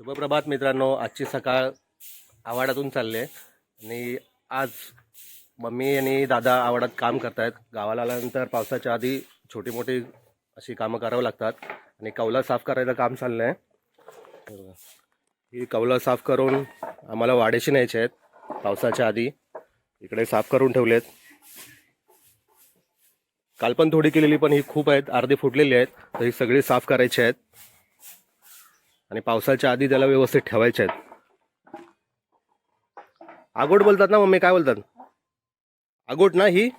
शुभप्रभात मित्रांनो आजची सकाळ आवाडातून चालली आहे. आणि आज मम्मी आणि दादा आवाडात काम करतायत. गावाला आल्यानंतर पावसाच्या आधी छोटी मोठी अशी कामं करावं लागतात. आणि कौला साफ करायचं काम चाललं आहे ही कौलं साफ करून आम्हाला वाडेशी न्यायचे आहेत. पावसाच्या आधी इकडे साफ करून ठेवलेत. काल पण थोडी केलेली पण ही खूप आहेत. अर्धी फुटलेली आहेत. तर ही सगळी साफ करायची आहेत. आणि पावसाच्या आधी त्याला व्यवस्थित ठेवायचे आहेत. आगोट बोलतात ना मम्मी काय बोलतात? आगोट ना ही?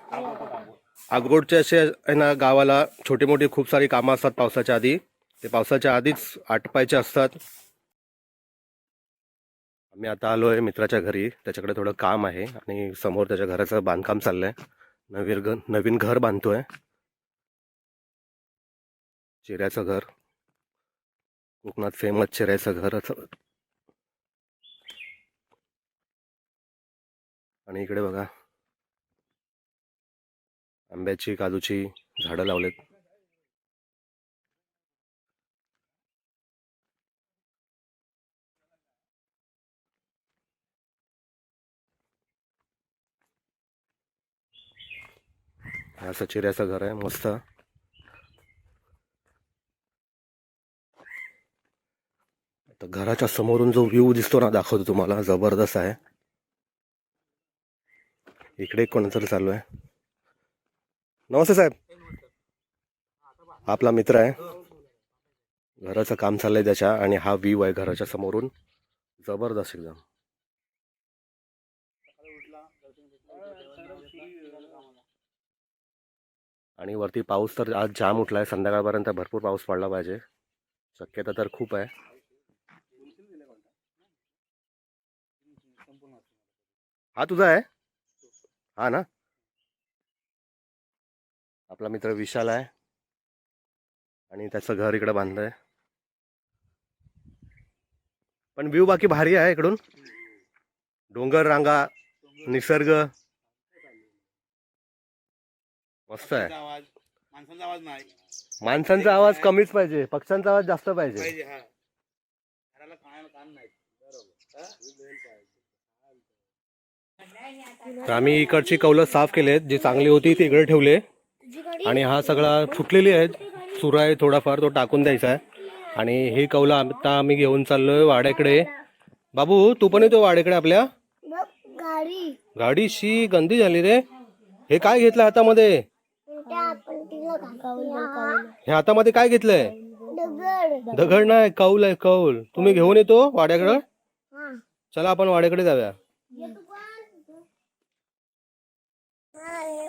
आगोटचे असे आहे ना गावाला छोटी मोठी खूप सारी कामं असतात पावसाच्या आधी. ते पावसाच्या आधीच आटपायचे असतात. आम्ही आता आलो आहे मित्राच्या घरी. त्याच्याकडे थोडं काम आहे आणि समोर त्याच्या घराचं बांधकाम चाललंय. नवीन घर नवीन घर बांधतोय. चिऱ्याचं घर. कोकणात फेमस चिरायचं घर असं. आणि इकडे बघा. आंब्याची काजूची झाडं लावलेत. हा असं चिऱ्याचं घर आहे मस्त. तर घराच्या समोरून जो व्ह्यू दिसतो ना दाखवतो तुम्हाला. जबरदस्त आहे. इकडे कोणतरी चालू आहे. नमस्ते साहेब. हा आपला मित्र आहे. घराचं काम चाललंय त्याच्या आणि हा व्ह्यू आहे घराच्या समोरून. जबरदस्त एकदम. आणि वरती पाऊस तर आज जाम उठला आहे संध्याकाळपर्यंत भरपूर पाऊस पडला पाहिजे. शक्यता तर खूप आहे. हा तुझा आहे? हा ना? आपला मित्र विशाल आहे. आणि त्याचं घर इकडे बांधलंय. पण व्ह्यू बाकी भारी आहे इकडून. डोंगर रांगा निसर्ग. मस्त आहे. माणसांचा आवाज कमीच पाहिजे. पक्ष्यांचा आवाज जास्त पाहिजे पाहिजे हा घराला कान कान नाही बरोबर तर आम्ही इकडची कौलं साफ केलेत जी चांगली होती ती इकडे ठेवले आणि हा सगळा फुटलेली आहेत चुरा आहे थोडाफार तो टाकून द्यायचा आहे. आणि ही कौलं आता आम्ही घेऊन चाललोय वाड्याकडे. बाबू तू पण येतो वाड्याकडे आपल्या? गाडी. गाडी शी गंदी झाली रे. हे काय घेतलं हातामध्ये? हे हातामध्ये काय घेतलंय? दगड. दगड नाही कौल आहे कौल. तुम्ही घेऊन येतो वाड्याकडे? हा. चला आपण वाड्याकडे जाऊया मला हे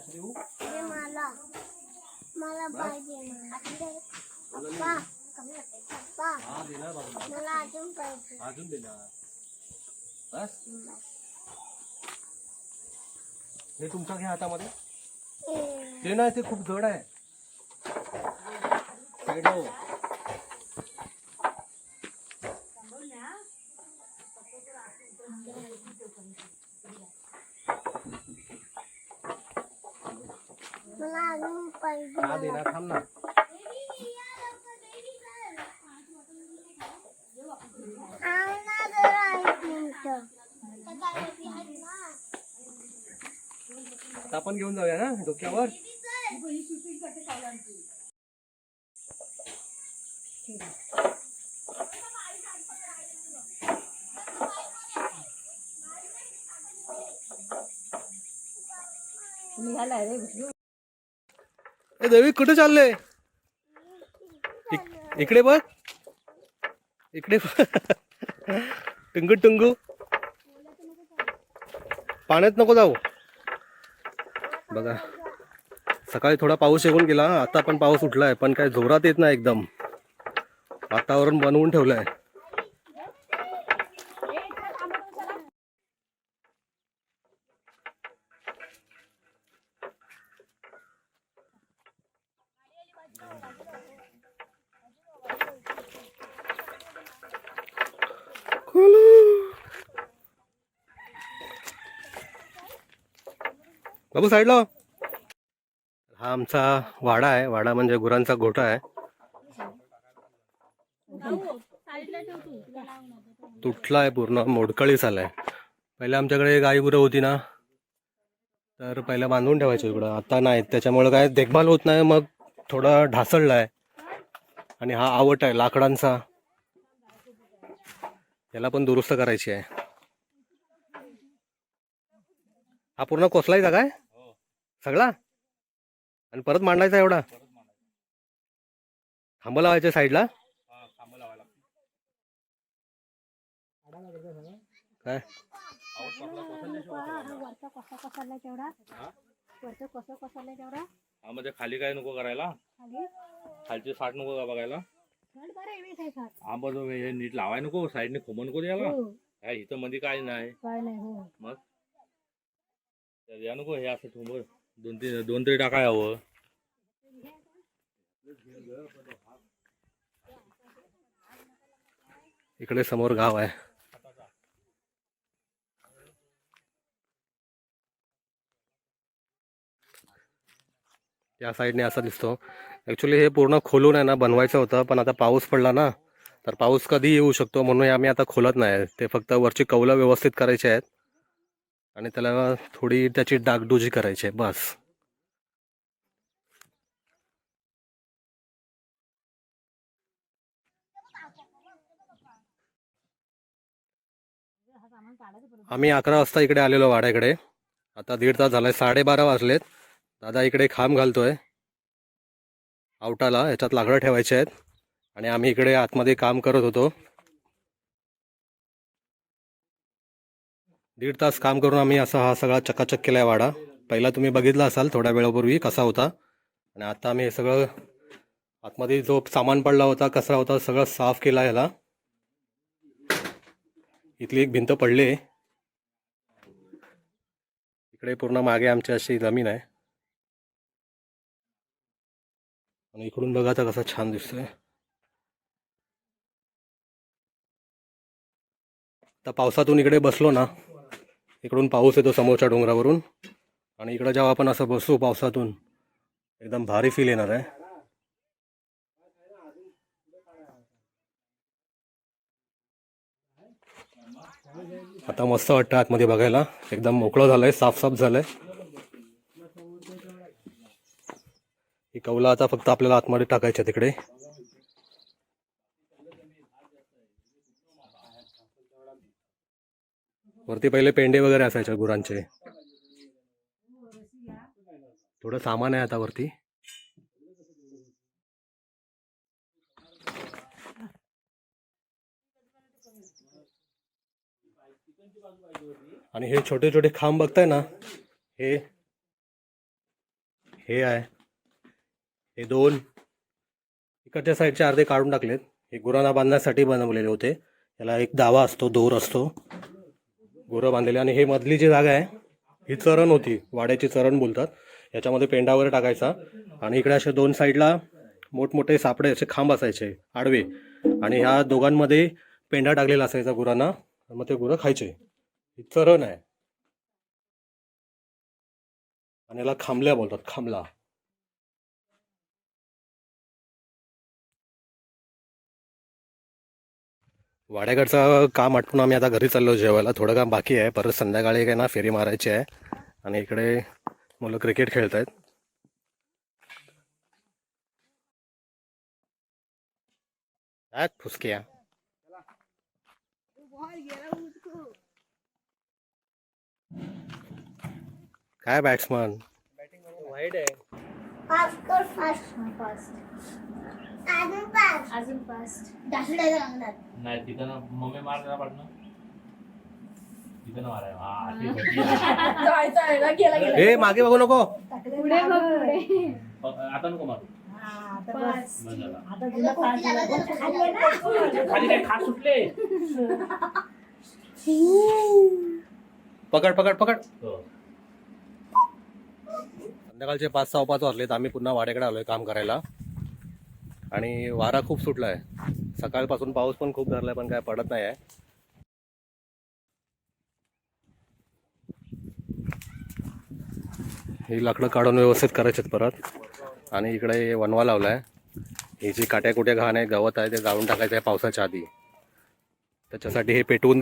हे मला मला पाहिजे मला अजून पाहिजे. अजून दिला हे तुमच्या घ्या हातामध्ये. ते नाही ते खूप जड आहे. अजून पाहिजे हा दे ना थांब ना आणा जरा एक मिनिट आता आपण घेऊन जाऊया ना डोक्यावर ए देवी कुठे चालले? इकडे बघ. इकडे टुंगू टुंगू. पाण्यात नको जाऊ. बघा. सकाळी थोडा पाऊस येऊन गेला. आता पण पाऊस उठलाय पण काय जोरात येत नाही एकदम. वातावरण बनवून ठेवलंय. बाबू साईडला. हा आमचा वाडा आहे. वाडा म्हणजे गुरांचा गोठा आहे. तुटला आहे पूर्ण. मोडकळी आलाय पहिले आमच्याकडे गाई गुरं होती ना तर पहिला बांधून ठेवायचं इकडं. आता नाही. त्याच्यामुळे काय देखभाल होत नाही. मग थोडा आहे आणि हा आवट आहे लाकडांचा. याला पण दुरुस्त करायची आहे. हा पूर्ण कोसलायचा काय? सगळा? आणि परत मांडायचा एवढा? खांब लावायच्या साईडला? काय? वरचा कसा कसाला तेवढा? वरचं कसं कसाला तेवढा? हा म्हणजे खाली काय नको करायला? खाली? खालची साठ नको का बघायला? हा बरं हे नीट लावाय नको साईडने खोमन नको द्यायला. हो. काय इथं मध्ये काय नाही हो. मग? या नको हे असं ठोंब दोन तीन दोन तरी टाकाय हवं इकडे समोर गाव आहे. त्या साईडने असा दिसतो. ॲक्च्युली हे पूर्ण खोलून आहे ना बनवायचं होतं पण आता पाऊस पडला ना तर पाऊस कधी येऊ शकतो म्हणून आम्ही आता खोलत नाही ते फक्त वरची कौलं व्यवस्थित करायची आहेत. आणि त्याला थोडी त्याची डागडुजी करायची आहे बस. आम्ही अकरा वाजता इकडे आलेलो वाड्याकडे. आता दीड तास झालाय साडेबारा वाजलेत. दादा इकडे खांब घालतोय. आवटाला याच्यात लाकडं ठेवायचे आहेत. आणि आम्ही इकडे आतमध्ये काम करत होतो. दीड तास काम करून आम्ही असा हा सगळा चकाचक आहे वाडा. पहिला तुम्ही बघितला असाल थोड्या वेळापूर्वी कसा होता. आणि आता आम्ही हे सगळं आतमध्ये जो सामान पडला होता कचरा होता सगळं साफ केला ह्याला इथली एक भिंत पडली. आहे इकडे पूर्ण मागे आमची अशी जमीन आहे. आणि इकडून बघा तर कसं छान दिसतोय. आता पावसातून इकडे बसलो ना इकडून पाऊस येतो समोरच्या डोंगरावरून. आणि इकडं जेव्हा आपण असं बसू पावसातून एकदम भारी फील येणार आहे. आता मस्त वाटतं आतमध्ये बघायला. एकदम मोकळं झालंय साफसाफ झालंय. ही कौला आता फक्त आपल्याला आतमध्ये टाकायच्या तिकडे वरती पहिले पेंडे वगैरे असायचे गुरांचे. थोडं सामान आहे आता वरती. आणि हे छोटे छोटे खांब बघताय ना हे हे आहे. हे दोन. इकडच्या साईडचे अर्धे काढून टाकलेत. हे गुरांना बांधण्यासाठी बनवलेले होते. याला एक दावा असतो दोर असतो. गुरं बांधलेले आणि हे मधली जी जागा आहे ही चरण होती. वाड्याची चरण बोलतात. याच्यामध्ये पेंडावर टाकायचा. आणि इकडे असे दोन साईडला मोठमोठे सापडे असे खांब असायचे आडवे. आणि ह्या दोघांमध्ये पेंडा टाकलेला असायचा गुरांना. मग ते गुरं खायचे. ही चरण आहे. आणि याला खांबल्या बोलतात. खांबला. वाड्याकडचं काम आटपून आम्ही आता घरी चाललो जेवायला. थोडं काम बाकी आहे. परत संध्याकाळी काय ना फेरी मारायची आहे. आणि इकडे मुलं क्रिकेट खेळत आहेत फुसक्या. काय बॅट्समन वाईट आहे. अजून अजून लागणार नाही तिथं ना मम्मी मार त्याला पाडणं तिथं ना माराय हा ती होती. ए मागे बघू नको. पुढे बघ पुढे. प- आता नको मारू. बस. बंद झाला. आता तुला फास्ट खाली आहे ना? खाली काय खास सुटले? पकड पकड पकड. हो. संध्याकाळचे पाच सहा पाच वाजलेत. आम्ही पुन्हा वाड्याकडे आलोय काम करायला. आणि वारा खूप सुटला आहे सकाळपासून पाऊस पण खूप धरलाय पण काय पडत नाही आहे ही लाकडं काढून व्यवस्थित करायचे परत. आणि इकडे वनवा लावलाय. ही जी काट्या कुट्या घाण आहे गवत आहे ते जाळून टाकायचं आहे पावसाच्या आधी. त्याच्यासाठी हे पेटवून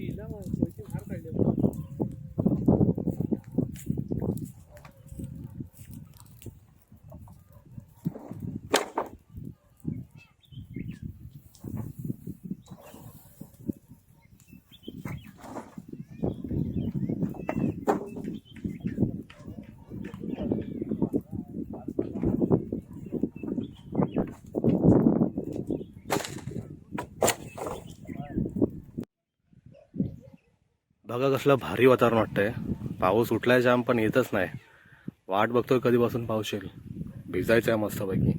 Bilang. बघा कसलं भारी वातावरण वाटतंय. पाऊस उठलाय जाम पण येतच नाही. वाट बघतोय कधीपासून पाऊस येईल. भिजायचं आहे मस्तपैकी.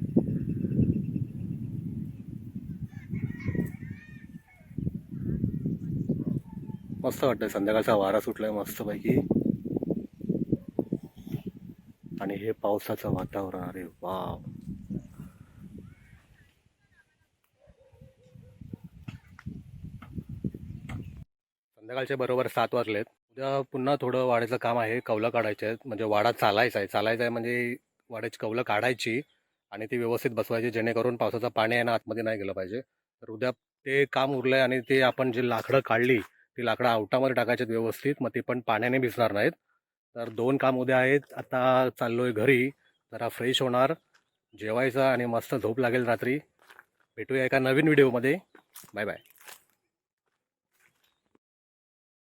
मस्त वाटतंय. संध्याकाळचा वारा सुटलाय मस्तपैकी. आणि हे पावसाचं वातावरण. अरे वाव. संध्याकाळच्या बरोबर सात वाजलेत. उद्या पुन्हा थोडं वाड्याचं काम आहे कौलं काढायचे आहेत. म्हणजे वाडा चालायचा आहे. चालायचा आहे म्हणजे वाड्याची कौलं काढायची आणि ती व्यवस्थित बसवायची जेणेकरून पावसाचं पाणी आहे ना आतमध्ये नाही गेलं पाहिजे. तर उद्या ते काम उरलंय आणि ते आपण जी लाकडं काढली ती लाकडं आवटामध्ये टाकायची आहेत व्यवस्थित. मग ती पण पाण्याने भिजणार नाहीत. तर दोन काम उद्या आहेत. आता चाललोय घरी. जरा फ्रेश होणार. जेवायचं आणि मस्त झोप लागेल रात्री. भेटूया एका नवीन व्हिडिओमध्ये. Bye bye.